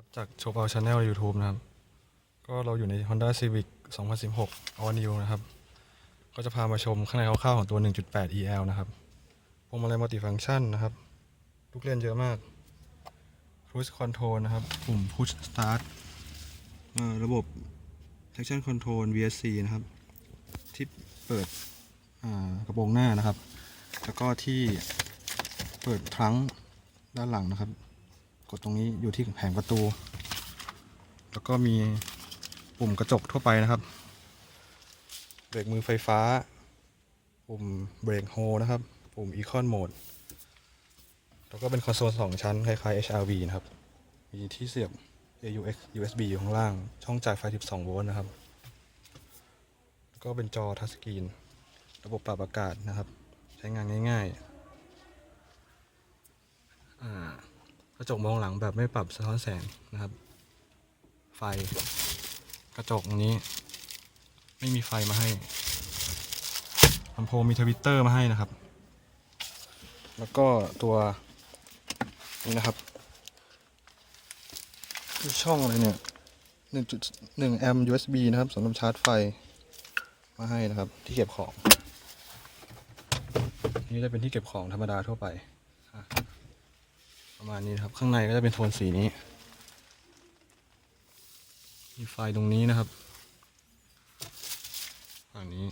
ครับจากโชว์เปาชาแนลยูทูบนะครับ ก็เราอยู่ใน Honda Civic 2016 All New นะครับ ก็จะพามาชมข้างในคร่าวๆของตัว 1.8 EL นะครับพวงมาลัยมัลติฟังชันนะครับ ลูกเล่นเยอะมาก Cruise Control นะครับ ปุ่ม Push Start ระบบ Traction Control VSC นะครับ ที่เปิดกระโปรงหน้านะครับ แล้วก็ที่เปิดทรังด้านหลังนะครับ กดตรงนี้อยู่ที่แผงประตู แล้วก็มีปุ่มกระจกทั่วไปนะครับ เบรกมือไฟฟ้า ปุ่มเบรกโฮนะครับ ปุ่ม Econ Mode แล้วก็เป็นคอนโซลสองชั้น คล้ายๆ HRV นะครับ มีที่เสียบ AUX USB อยู่ข้างล่าง ช่องจ่ายไฟ 12 โวลต์นะครับ แล้วก็เป็นจอทัชสกรีน ระบบปรับอากาศนะครับ ใช้งานง่ายๆอ่า จกมองหลังแบบไม่ปรับสะท้อนแสงนะครับ ไฟกระจกนี้ ไม่มีไฟมาให้ลำโพงมีทวิตเตอร์มาให้นะครับ แล้วก็ตัวนี้นะครับช่องอะไรเนี่ย1.1แอมป์ USB นะครับสำหรับชาร์จไฟมาให้นะครับ ที่เก็บของ นี่จะเป็นที่เก็บของธรรมดาทั่วไปอะ ประมาณนี้ครับ ข้างในก็จะเป็นโทนสีนี้ มีไฟตรงนี้นะครับฝั่งนี้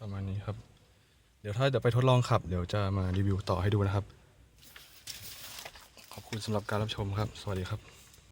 ประมาณนี้ครับ เดี๋ยวถ้าเดี๋ยวไปทดลองขับ เดี๋ยวจะมารีวิวต่อให้ดูนะครับ ขอบคุณสำหรับการรับชมครับ สวัสดีครับ